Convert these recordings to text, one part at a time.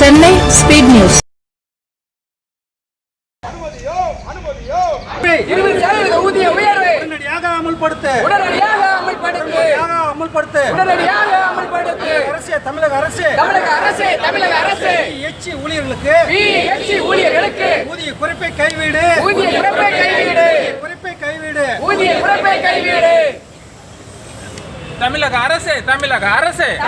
Chennai speed news ஊதிய உயர்வை உடனடியாக அமல்படுத்த. உடனடியாக அரசு தமிழக அரசு தமிழக அரசு தமிழக அரசு எச்சி ஊழியர்களுக்கு. எச்சி ஊழியர்களுக்கு. ஊதிய தமிழக அரசு தமிழக அரசு.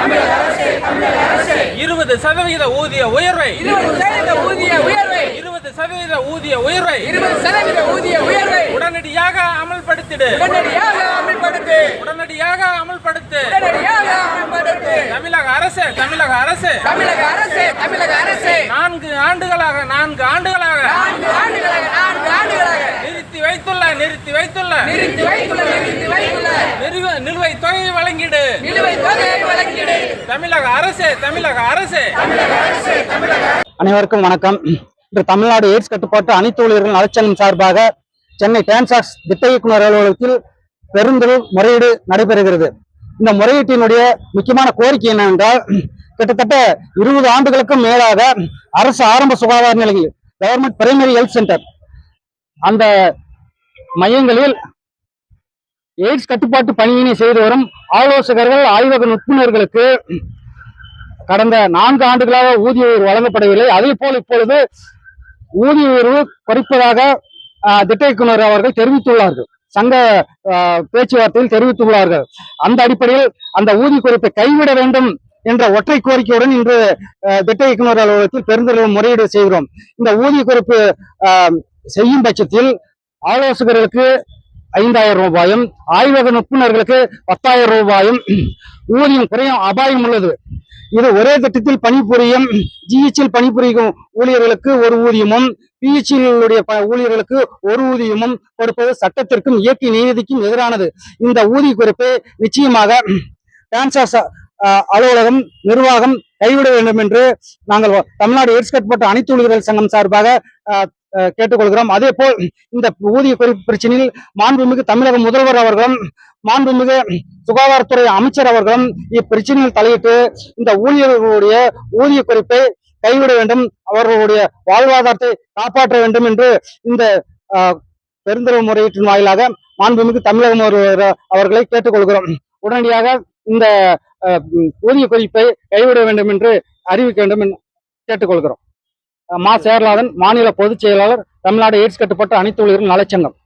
இருபது சதவீத ஊதிய உயர்வை. இருபது சதவீத ஊதிய உயர்வை. இருபது சதவீத ஊதிய உயர்வை. இருபது சதவீத ஊதிய உயர்வை. உடனடியாக அமல்படுத்திடு. உடனடியாக அமல்படுத்து. உடனடியாக அமல்படுத்து. உடனடியாக அமல்படுத்து. தமிழக அரசு தமிழக அரசு. தமிழக அரசு தமிழக அரசு. நான்கு ஆண்டுகளாக நான்கு ஆண்டுகளாக. நான்கு ஆண்டுகளாக நான்கு ஆண்டுகளாக. நிறுத்தி வைத்துள்ள நிறுத்தி வைத்துள்ள. நிறுத்தி வைத்துள்ள நிறுத்தி வைத்துள்ள. நிறுவ- நிலுவைத் தொகையை வழங்கிடு. தமிழக அரசு தமிழக அரசு. அனைவருக்கும் வணக்கம். இன்று தமிழ்நாடு எய்ட்ஸ் கட்டுப்பாட்டு அனைத்து ஊழியர்கள் நலச்சங்கம் சார்பாக சென்னை டான்சாக்ஸ் திட்ட இயக்குனர் அலுவலகத்தில் பெருந்தொரு முறையீடு நடைபெறுகிறது. இந்த முறையீட்டினுடைய முக்கியமான கோரிக்கை என்னவென்றால் கிட்டத்தட்ட இருபது ஆண்டுகளுக்கும் மேலாக அரசு ஆரம்ப சுகாதார நிலையங்கள் கவர்மெண்ட் பிரைமரி ஹெல்த் சென்டர் அந்த மையங்களில் எய்ட்ஸ் கட்டுப்பாட்டு பணியினை செய்து வரும் ஆலோசகர்கள் ஆய்வக நுட்புணர்களுக்கு கடந்த நான்கு ஆண்டுகளாக ஊதிய உயர்வு வழங்கப்படவில்லை. அதே போல் இப்பொழுது ஊதிய உயர்வு குறைப்பதாக திட்ட இயக்குனர் அவர்கள் தெரிவித்துள்ளார்கள். சங்க பேச்சுவார்த்தையில் தெரிவித்துள்ளார்கள். அந்த அடிப்படையில் அந்த ஊதிய குறைப்பை கைவிட வேண்டும் என்ற ஒற்றை கோரிக்கையுடன் இன்று திட்ட இயக்குனர் அலுவலகத்தில் பெருந்தளவு முறையீடு செய்கிறோம். இந்த ஊதிய குறைப்பு செய்யும் பட்சத்தில் ஆலோசகர்களுக்கு ஐந்தாயிரம் ரூபாயும் ஆய்வக நுட்புணர்களுக்கு பத்தாயிரம் ரூபாயும் ஊதியம் குறையும் அபாயம் உள்ளது. இது ஒரே திட்டத்தில் பணிபுரியும் ஜிஹெச்சில் பணிபுரியும் ஊழியர்களுக்கு ஒரு ஊதியமும் பிஹெச்சிலுடைய ஊழியர்களுக்கு ஒரு ஊதியமும் கொடுப்பது சட்டத்திற்கும் இயற்கை நீதிக்கும் எதிரானது. இந்த ஊதிய குறிப்பு நிச்சயமாக டான்சாஸ் அஹ், அலுவலகம் நிர்வாகம் கைவிட வேண்டும் என்று நாங்கள் தமிழ்நாடு எய்ட்ஸ் கட்டுப்பாட்டு அனைத்து ஊழியர்கள் சங்கம் சார்பாக கேட்டுக்கொள்கிறோம். அதே போல் இந்த ஊதிய குறைப்பு பிரச்சனையில் மாண்புமிகு தமிழக முதல்வர் அவர்களும் மாண்புமிகு சுகாதாரத்துறை அமைச்சர் அவர்களும் இப்பிரச்சனையில் தலையிட்டு இந்த ஊழியர்களுடைய ஊதிய குறைப்பை கைவிட வேண்டும். அவர்களுடைய வாழ்வாதாரத்தை காப்பாற்ற வேண்டும் என்று இந்த பெருந்தரவு முறையீட்டின் வாயிலாக மாண்புமிகு தமிழக முதல்வர் அவர்களை கேட்டுக்கொள்கிறோம். உடனடியாக இந்த ஊதிய குறிப்பை கைவிட வேண்டும் என்று அறிவிக்க வேண்டும் என்று கேட்டுக்கொள்கிறோம். மா சேர்லாதன் மாநில பொதுச் செயலாளர் தமிழ்நாடு எய்ட்ஸ் கட்டுப்பட்ட அனைத்து ஊழியர்கள் நலச்சங்கம்